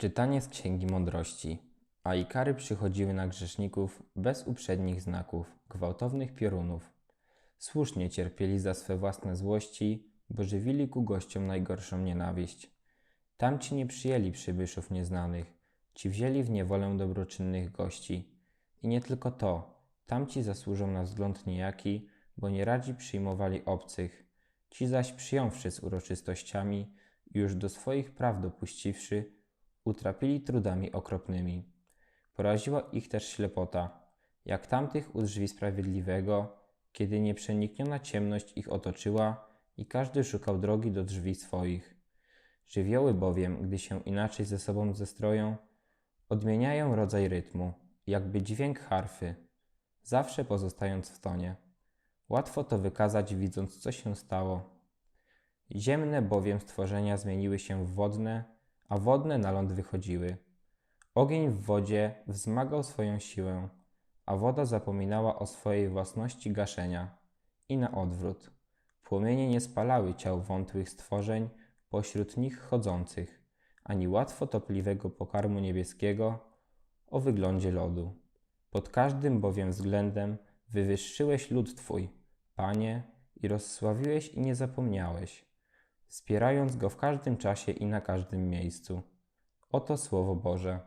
Czytanie z Księgi Mądrości. A i kary przychodziły na grzeszników bez uprzednich znaków, gwałtownych piorunów. Słusznie cierpieli za swe własne złości, bo żywili ku gościom najgorszą nienawiść. Tamci nie przyjęli przybyszów nieznanych, ci wzięli w niewolę dobroczynnych gości. I nie tylko to, tamci zasłużą na wzgląd niejaki, bo nie radzi przyjmowali obcych. Ci zaś przyjąwszy z uroczystościami już do swoich praw dopuściwszy, utrapili trudami okropnymi. Poraziła ich też ślepota, jak tamtych u drzwi sprawiedliwego, kiedy nieprzenikniona ciemność ich otoczyła i każdy szukał drogi do drzwi swoich. Żywioły bowiem, gdy się inaczej ze sobą zestroją, odmieniają rodzaj rytmu, jakby dźwięk harfy, zawsze pozostając w tonie. Łatwo to wykazać, widząc, co się stało. Ziemne bowiem stworzenia zmieniły się w wodne, a wodne na ląd wychodziły. Ogień w wodzie wzmagał swoją siłę, a woda zapominała o swojej własności gaszenia. I na odwrót. Płomienie nie spalały ciał wątłych stworzeń pośród nich chodzących, ani łatwo topliwego pokarmu niebieskiego o wyglądzie lodu. Pod każdym bowiem względem wywyższyłeś lud Twój, Panie, i rozsławiłeś i nie zapomniałeś, wspierając go w każdym czasie i na każdym miejscu. Oto Słowo Boże.